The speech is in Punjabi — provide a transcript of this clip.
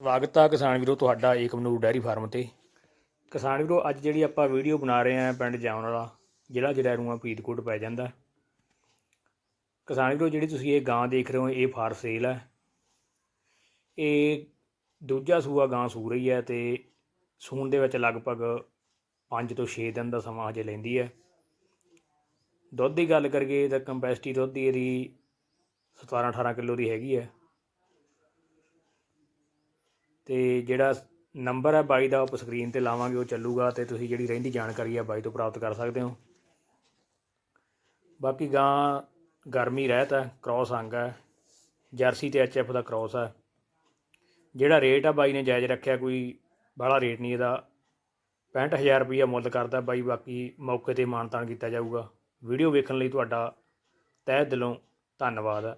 ਸਵਾਗਤ ਆ ਕਿਸਾਨ ਵੀਰੋ, ਤੁਹਾਡਾ ਏਕਮਨੂਰ ਡੈਰੀ ਫਾਰਮ ਤੇ। ਕਿਸਾਨ ਵੀਰੋ, ਅੱਜ ਜਿਹੜੀ ਆਪਾਂ ਵੀਡੀਓ ਬਣਾ ਰਹੇ ਆਂ ਪਿੰਡ ਜਾਉਣ ਵਾਲਾ, ਜ਼ਿਲ੍ਹਾ ਜੜੈਰੂਆਂ ਫਰੀਦਕੋਟ ਪੈ ਜਾਂਦਾ। ਕਿਸਾਨ ਵੀਰੋ, ਜਿਹੜੀ ਤੁਸੀਂ ਇਹ ਗਾਂ ਦੇਖ ਰਹੇ ਹੋ, ਇਹ ਫਾਰ ਸੇਲ ਹੈ। ਇਹ ਦੂਜਾ ਸੂਆ ਗਾਂ ਸੂ ਰਹੀ ਹੈ ਤੇ ਸੂਣ ਦੇ ਵਿੱਚ ਲਗਭਗ 5 ਤੋਂ 6 ਦਿਨ ਦਾ ਸਮਾਂ ਹਜੇ ਲੈਂਦੀ ਹੈ। ਦੁੱਧ ਦੀ ਗੱਲ ਕਰੀਏ ਤਾਂ ਕੰਪੈਸਿਟੀ ਦੁੱਧ ਦੀ ਇਹਦੀ 17 18 ਕਿਲੋ ਦੀ ਹੈਗੀ ਹੈ। ਅਤੇ ਜਿਹੜਾ ਨੰਬਰ ਹੈ ਬਾਈ ਦਾ, ਆਪਾਂ ਸਕਰੀਨ ਤੇ ਲਾਵਾਂਗੇ, ਉਹ ਚੱਲੂਗਾ ਤੇ ਤੁਸੀਂ ਜਿਹੜੀ ਰਹਿੰਦੀ ਜਾਣਕਾਰੀ ਹੈ ਬਾਈ ਤੋਂ ਪ੍ਰਾਪਤ ਕਰ ਸਕਦੇ ਹੋ। ਬਾਕੀ ਗਾਂ ਗਰਮੀ ਰਹਿਤ ਹੈ ਕ੍ਰਾਸ ਅੰਗ ਹੈ, ਜਰਸੀ ਤੇ ਐਚਐਫ ਦਾ ਕ੍ਰਾਸ ਹੈ। ਜਿਹੜਾ ਰੇਟ ਆ ਬਾਈ ਨੇ ਜਾਇਜ਼ ਰੱਖਿਆ, ਕੋਈ ਬਾਹਲਾ ਰੇਟ ਨਹੀਂ ਇਹਦਾ। 65000 ਰੁਪਈਆ ਮੁੱਲ ਕਰਦਾ ਬਾਈ, ਬਾਕੀ ਮੌਕੇ ਤੇ ਮਾਨਤਾਨ ਕੀਤਾ ਜਾਊਗਾ। ਵੀਡੀਓ ਵੇਖਣ ਲਈ ਤੁਹਾਡਾ ਤਹਿ ਦਿਲੋਂ ਧੰਨਵਾਦ ਹੈ।